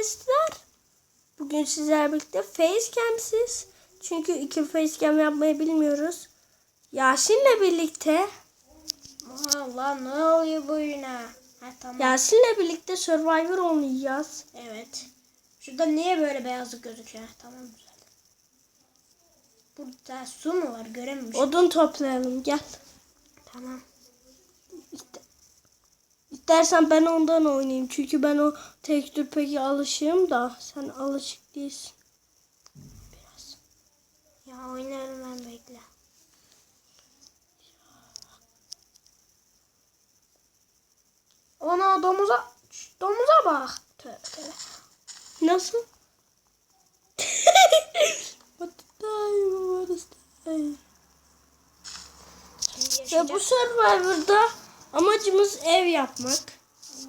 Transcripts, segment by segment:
Arkadaşlar bugün sizlerle birlikte facecam'siz. Çünkü iki facecam yapmayı bilmiyoruz. Yasin'le birlikte Allah ne oluyor bu yine? Ha tamam. Yasin'le birlikte Survivor oynayacağız. Evet. Şurada niye böyle beyazlık gözüküyor? Tamam güzel. Burada su mu var görememişim. Odun toplayalım gel. Tamam. İstersen ben ondan oynayayım. Çünkü ben o tekstür peki alışığım da sen alışık değilsin. Biraz. Ya oynarım ben bekle. Ona domuza domuza bak. Tövbe tövbe. Nasıl? What the time? What is time? Ve bu Survivor'da amacımız ev yapmak.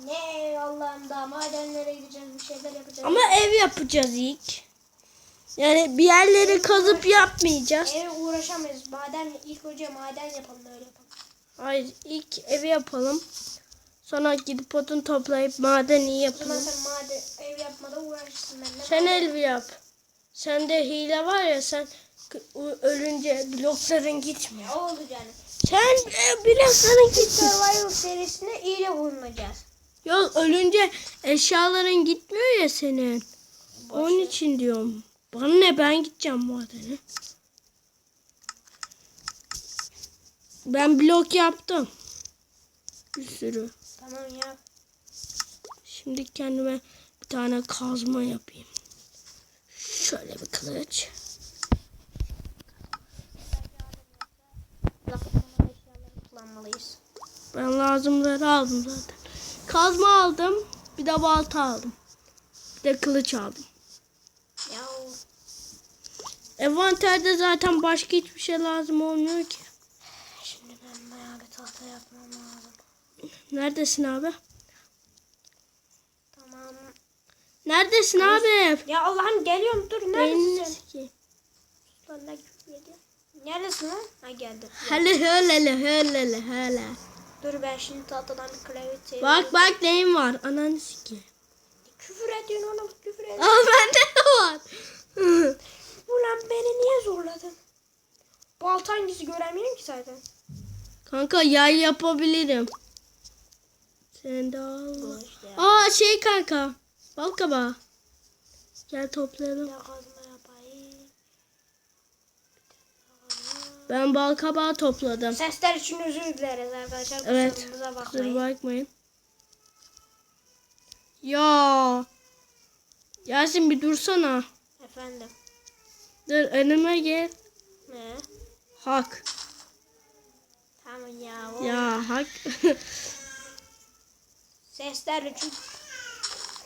Ne Allah'ım daha madenlere gideceğiz bir şeyler yapacağız. Ama ev yapacağız ilk. Yani bir yerleri kazıp yapmayacağız. Eve uğraşamayız. Maden ilk önce maden yapalım öyle yapalım. Hayır ilk evi yapalım. Sonra gidip odun toplayıp maden iyi O zaman yapalım. sen maden ev yapmada uğraşırsın benimle. Sen evi yap. Sende hile var ya sen ölünce blokların gitmiyor. Ne oldu canım? Sen e, blokların gitmiyor. Survivor serisine iyiyle bulunacağız. Yok ölünce eşyaların gitmiyor ya senin. Onun için diyorum. Bana ne ben gideceğim madene. Ben blok yaptım. Bir sürü. Tamam ya. Şimdi kendime bir tane kazma yapayım. Şöyle bir kılıç. Kullanmalıyız. Ben lazımları aldım zaten. Kazma aldım. Bir de balta aldım. Bir de kılıç aldım. Ya Envanterde zaten başka hiçbir şey lazım olmuyor ki. şimdi ben bayağı bir tahta yapmam lazım. Neredesin abi? Tamam. Neredesin abi? Ya Allah'ım geliyorum dur neredesin? sikeyim. Lan ne küfür ediyor? Neredesin lan? Ha geldim. Hele hele hele hele hele. Dur ben şimdi tahtadan bir klavye Bak bak neyim var. Ananı sikeyim. Küfür ediyorsun oğlum küfür ediyorsun. Aa bende de var. Ulan beni niye zorladın? Balta hangisi göremiyorum ki zaten. kanka yay yapabilirim. Sen de al. Aa şey kanka. Bal kabağı. Gel toplayalım. Ya kazma yapayım. Ben bal kabağı topladım. Sesler için özür dileriz arkadaşlar. Evet. Kusurumuza Kusura bakmayın. bakmayın. Ya. Yasin bir dursana. Efendim. Dur önüme gel. Ne? Hak. Tamam ya. o- Ya hak. Sesler için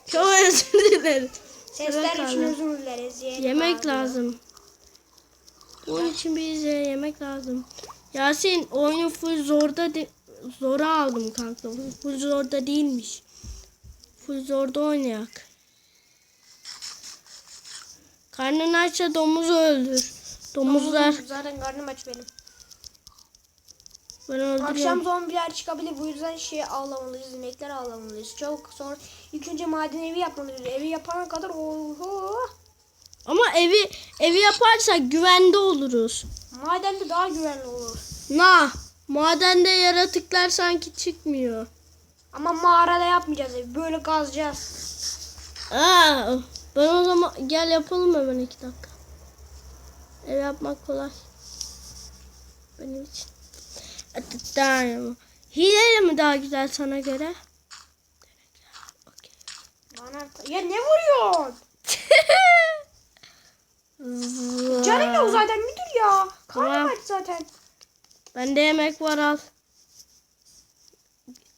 Çok özür dilerim. sesler için özür dileriz. Yemek ağlıyor. lazım. Bunun için bize yemek lazım. Yasin oyunu full zorda de- zora aldım kanka. Full zorda değilmiş. Full zorda oynayak. Karnın açsa domuzu öldür. Domuzlar Domuzum, Zaten karnım aç benim. ben öldürüyorum. Akşam zombiler çıkabilir. Bu yüzden şey avlamalıyız. inekler avlamalıyız. Çabuk sonra ilk önce maden evi yapmalıyız. Evi yapana kadar oho. Ama evi evi yaparsak güvende oluruz. Madende daha güvenli olur. Na madende yaratıklar sanki çıkmıyor. Ama mağarada yapmayacağız evi. Böyle kazacağız. Aa, ben o zaman gel yapalım hemen iki dakika. Ev yapmak kolay. Benim için. Hileyle mi daha güzel sana göre? Bana... Ya ne vuruyorsun? Canın yok zaten müdür ya. Karnım Tamam. aç zaten. Bende yemek var al.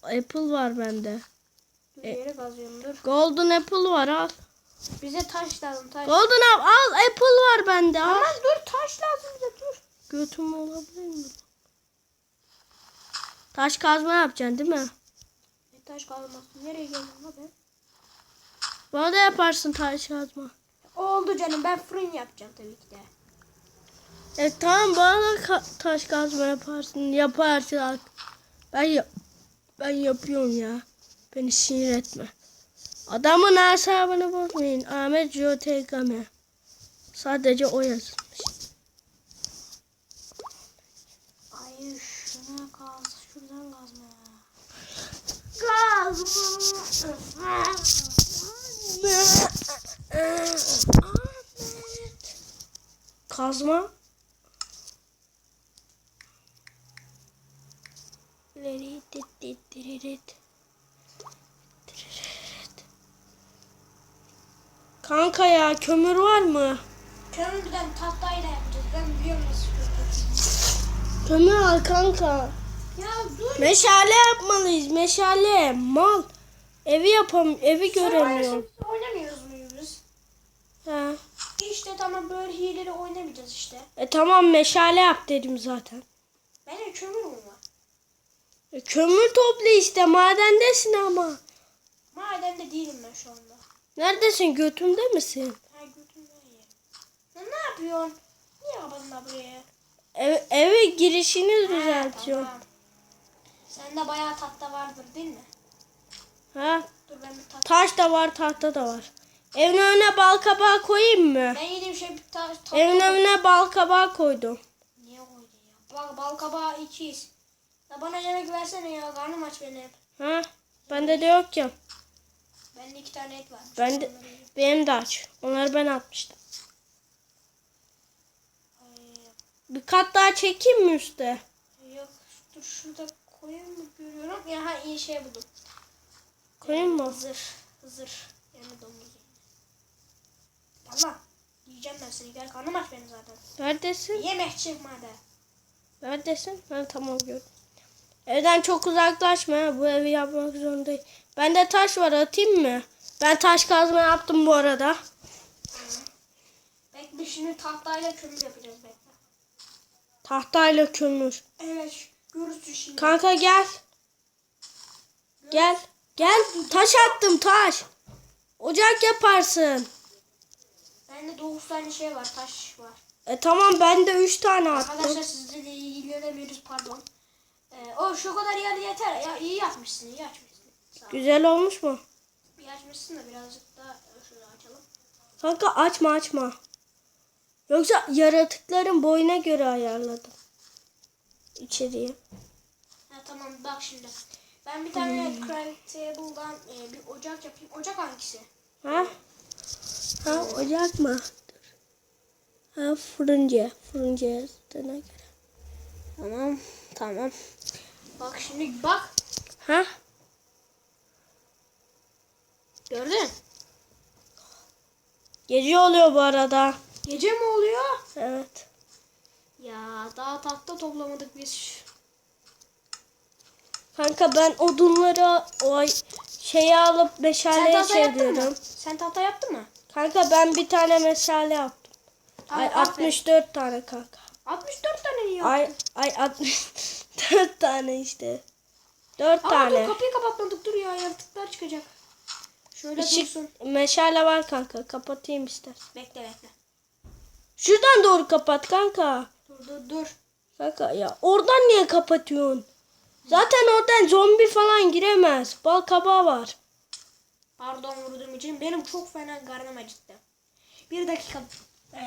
Apple var bende. Dur yere kazıyorum dur. Golden apple var al. Bize taş lazım taş. Golden apple al apple var bende al. Aman dur taş lazım bize dur. Götüm olabilir mi? Taş kazma yapacaksın değil mi? Ne taş kazmasın. Nereye geldim la ben? Bana da yaparsın taş kazma. Oldu canım ben fırın yapacağım tabii ki de. E tamam bana da taş kazma yaparsın. Yaparsın. Ben yap ben yapıyorum ya. Beni sinir etme. Adamın hesabını bozmayın. Ahmet JTGM. Sadece o yazılmış. Ay şuna gaz. Şuradan. Kazma. Dit diririt. Diririt. Kanka ya kömür var mı? Kömürden tahtayla yapacağız. Ben biliyorum nasıl kömür. Kömür al kanka. Ya dur. Meşale yapmalıyız. Meşale. Mal. Evi yapam evi göremiyorum. Oynamıyoruz muyuz biz? Ha. İşte tamam böyle hileleri oynamayacağız işte. E tamam meşale yap dedim zaten. Benim kömürüm var. E, kömür topla işte madendesin ama. Madende değilim ben şu anda. Neredesin götümde misin? Ha götümden yerim. Sen ne yapıyorsun? Niye kapadın buraya? Ev, eve girişini düzeltiyorum. tamam. Sende bayağı tahta vardır değil mi? Ha? Dur ben bir tahta. Taş da var tahta da var. Evin önüne bal kabağı koyayım mı? Ben yediğim şey bir ta tahta. Evin önüne bal kabağı koydum. Niye koydun ya? Bal, bal kabağı ikiyiz. Ya bana yemek versene ya. Karnım aç benim. Ha? Bende de yok ki. Bende iki tane et var. Ben de, benim de aç. Onları ben atmıştım. Bir kat daha çekeyim mi üstte? Yok dur şurada koyun mu görüyorum. Ya ha iyi şey buldum. Koyayım mı? Hızır. Hızır. Yani domuz. Allah. Yiyeceğim ben seni. Gel karnım aç benim zaten. Neredesin? Yemek çıkmadı. Neredesin? Ha, tamam gördüm. Evden çok uzaklaşma. Bu evi yapmak zorundayım. Bende taş var atayım mı? Ben taş kazma yaptım bu arada. Bekle şimdi tahtayla kömür yapacağız bekle. Tahtayla kömür. Evet görürsün şimdi. Kanka gel. Gel. Gel. Taş attım taş. Ocak yaparsın. Bende 9 tane şey var taş var. E tamam ben de 3 tane attım. Arkadaşlar sizle de pardon. Ee, o şu kadar yer yeter. Ya iyi yapmışsın iyi açmışsın. Sağ ol. Güzel olmuş mu? İyi açmışsın da birazcık daha şöyle açalım. Kanka açma açma. Yoksa yaratıkların boyuna göre ayarladım. İçeriye. Ha tamam bak şimdi. Ben bir tane craft table'dan e, bir ocak yapayım. Ocak hangisi? Ha? Ha ocak mı? Dur. Ha fırıncı. Fırıncı yazdığına göre. Tamam tamam. Bak şimdi bak. Ha? Gördün? Gece oluyor bu arada. Gece mi oluyor? Evet. Ya daha tahta toplamadık biz. Kanka ben odunları o şeyi alıp meşaleye çeviriyorum. Şey Sen tahta yaptın mı? Kanka ben bir tane meşale yaptım. Tamam, ay aferin. 64 tane kanka. 64 tane mi yaptın? Ay, ay 60. Dört tane işte. Dört Aa, tane. Dur, kapıyı kapatmadık dur ya yaratıklar çıkacak. Şöyle Işık, dursun. Meşale var kanka kapatayım ister. Bekle bekle. Şuradan doğru kapat kanka. Dur dur dur. Kanka ya oradan niye kapatıyorsun? Zaten oradan zombi falan giremez. Bal kabağı var. Pardon vurduğum için benim çok fena karnım acıttı. Bir dakika. Ee,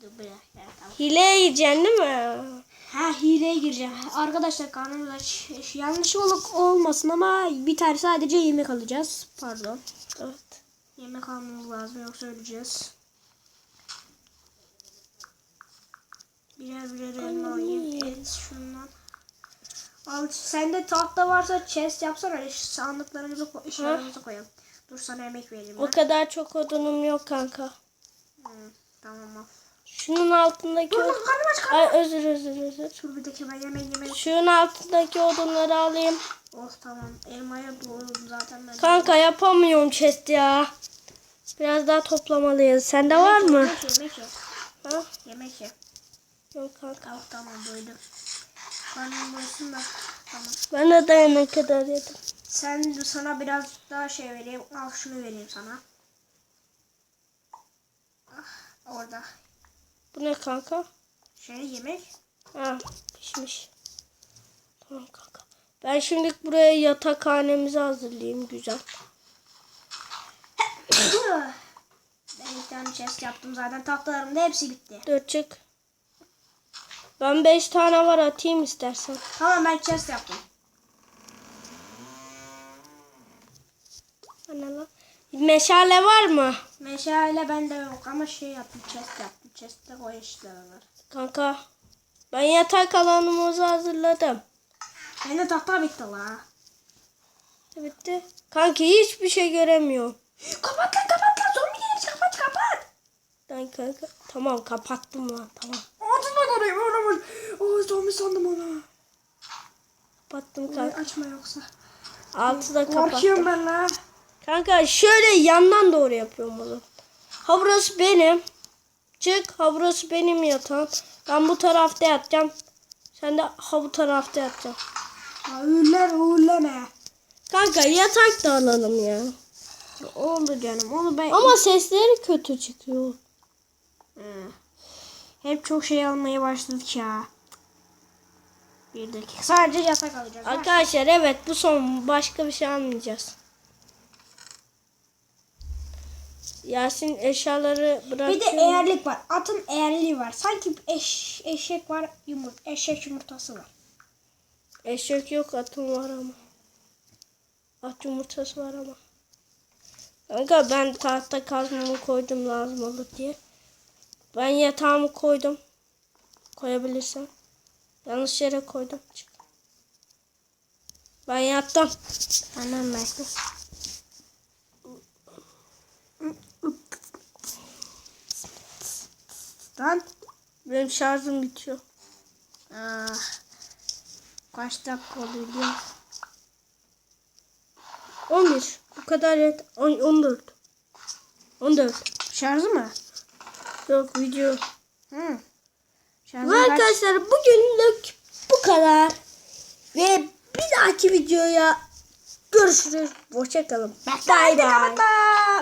dur bırak. Ya, tamam. Hile yiyeceksin değil mi? Ha hileye gireceğim. Arkadaşlar karnımız aç. Yanlışlık olmasın ama bir tane sadece yemek alacağız. Pardon. Evet. Yemek almamız lazım yoksa öleceğiz. Birer birer elma alayım. Et şundan. Al sende tahta varsa chest yapsana. Sandıklarımızı eşyalarımızı koyalım. Dur sana yemek vereyim ben. O kadar çok odunum yok kanka. Hı, tamam al. Şunun altındaki Dur od- karnım aç karnım. Ay özür özür özür. Dakika ben yemek yemek. Şunun altındaki odunları alayım. Oh tamam. Elmaya doğru zaten ben. Kanka yapamıyorum chest ya. Biraz daha toplamalıyız. Sende var mı? Yemek ye, yemek ye. Ha? Yemek ye. Yok kanka. Al tamam doydum. Karnım doysun da. Tamam. Ben de dayana kadar yedim. Sen sana biraz daha şey vereyim. Al şunu vereyim sana. Ah, orada. Bu ne kanka? Şey yemek. Ha pişmiş. Tamam kanka. Ben şimdi buraya yatakhanemizi hazırlayayım güzel. ben bir tane chest yaptım zaten. Tahtalarım da hepsi bitti. Dur çık. Ben 5 tane var atayım istersen. Tamam ben chest yaptım. Ana lan. Meşale var mı? Meşale bende yok ama şey yaptım chest yaptım. Chest'te koy işler var. Kanka. Ben yatak alanımızı hazırladım. Bende tahta bitti la. Bitti. Kanki hiçbir şey göremiyorum. Kapat lan kapat lan zombi gelir kapat kapat. Lan kanka. Tamam kapattım lan tamam. Ağzına göreyim onu var. Oo zombi sandım onu. Kapattım kanka. açma yoksa. Altı da kapattım. Korkuyorum ben la. Kanka şöyle yandan doğru yapıyorum bunu. Ha burası benim. Çık ha burası benim yatağım. Ben bu tarafta yatacağım. Sen de ha bu tarafta yatacaksın. Ha, Uğurlar uğurlama. Kanka yatak da alalım ya. Oldu canım onu ben Ama sesleri kötü çıkıyor. Hep çok şey almaya başladık ya. Bir dakika. Sadece yatak alacağız. ha? Arkadaşlar evet bu son başka bir şey almayacağız. Yasin eşyaları bırakıyor. Bir de eğerlik var. Atın eğerliği var. Sanki eş, eşek var. Yumurt, eşek yumurtası var. Eşek yok atım var ama. At yumurtası var ama. Kanka ben tahta kazmamı koydum lazım olur diye. Ben yatağımı koydum. Koyabilirsem. Yanlış yere koydum. Ben yattım. Tamam ben. Lan. Benim şarjım bitiyor. Ah. Kaç dakika oluyor? biliyor musun? 11. Bu kadar yet. On- 14. 14. Şarjı mı? Yok video. Şarjı Ve arkadaşlar bugünlük bu kadar. Ve bir dahaki videoya görüşürüz. Hoşçakalın. Bye bye.